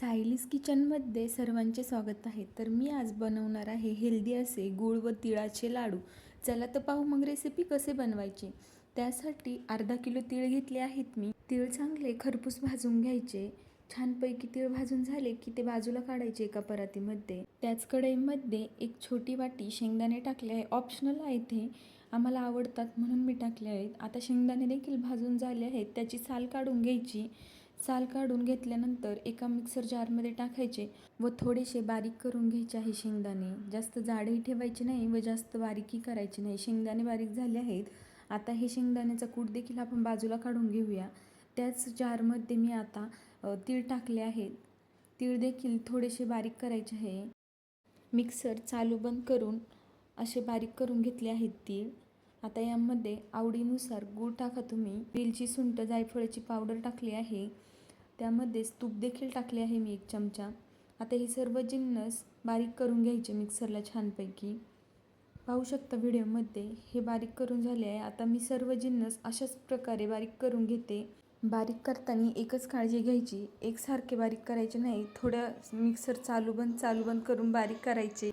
सायलीस किचनमध्ये सर्वांचे स्वागत आहे. तर मी आज बनवणार आहे हेल्दी असे गूळ व तिळाचे लाडू. चला तर पाहू मग रेसिपी कसे बनवायचे. त्यासाठी अर्धा किलो तीळ घेतले आहेत मी. तीळ चांगले खरपूस भाजून घ्यायचे. छानपैकी तीळ भाजून झाले की ते बाजूला काढायचे एका परातीमध्ये. त्याच कढईमध्ये एक छोटी वाटी शेंगदाणे टाकले आहे. ऑप्शनल आहे ते आम्हाला आवडतात म्हणून मी टाकले आहेत. आता शेंगदाणे देखील भाजून झाले आहेत. त्याची साल काढून घ्यायची. साल काढून घेतल्यानंतर एका मिक्सर जारमध्ये टाकायचे व थोडेसे बारीक करून घ्यायचे आहे शेंगदाणे. जास्त जाडही ठेवायचे नाही व जास्त बारीकही करायचे नाही. शेंगदाणे बारीक झाले आहेत. आता हे शेंगदाण्याचा कूट देखील आपण बाजूला काढून घेऊया. त्याच जारमध्ये मी आता तीळ टाकले आहेत. तीळ देखील थोडेसे बारीक करायचे आहे. मिक्सर चालू बंद करून असे बारीक करून घेतले आहेत तीळ. आता यामध्ये आवडीनुसार गूळ टाका तुम्ही. वेलची सुंट जायफळाची पावडर टाकली आहे. त्यामध्येच तूप देखील टाकले आहे मी एक चमचा. आता हे सर्व जिन्नस बारीक करून घ्यायचे मिक्सरला छानपैकी. पाहू शकता व्हिडिओमध्ये हे बारीक करून झाले आहे. आता मी सर्व जिन्नस अशाच प्रकारे बारीक करून घेते. बारीक करताना एकच काळजी घ्यायची. एकसारखे बारीक करायचे नाही. थोडं मिक्सर चालू बंद चालू बंद करून बारीक करायचे.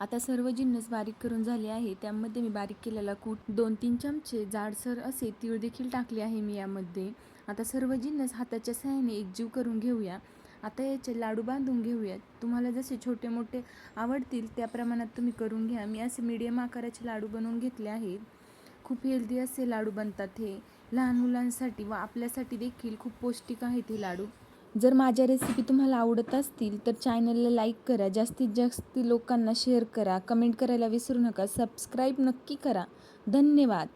आता सर्व जिन्नस बारीक करून झाले आहे. त्यामध्ये मी बारीक केलेला कूट दोन तीन चमचे जाडसर असे तीळ देखील टाकले आहे मी यामध्ये. आता सर्व जिन्नस हाताच्या सहाय्याने एकजीव करून घेऊया. आता याचे लाडू बांधून घेऊयात तुम्हाला जसे छोटे मोठे आवडतील त्या प्रमाणात तुम्ही करून घ्या. मी असे मीडियम आकाराचे लाडू बनवून घेतले आहेत खूप हेल्दी असे लाडू बनतात हे. लहान मुलांसाठी व आपल्यासाठी देखील खूप पौष्टिक आहेत हे लाडू. जर माझ्या रेसिपी तुम्हाला आवडत असतील तर चॅनलला लाईक करा. जास्तीत जास्त लोकांना शेअर करा. कमेंट करायला विसरू नका. सबस्क्राईब नक्की करा. धन्यवाद.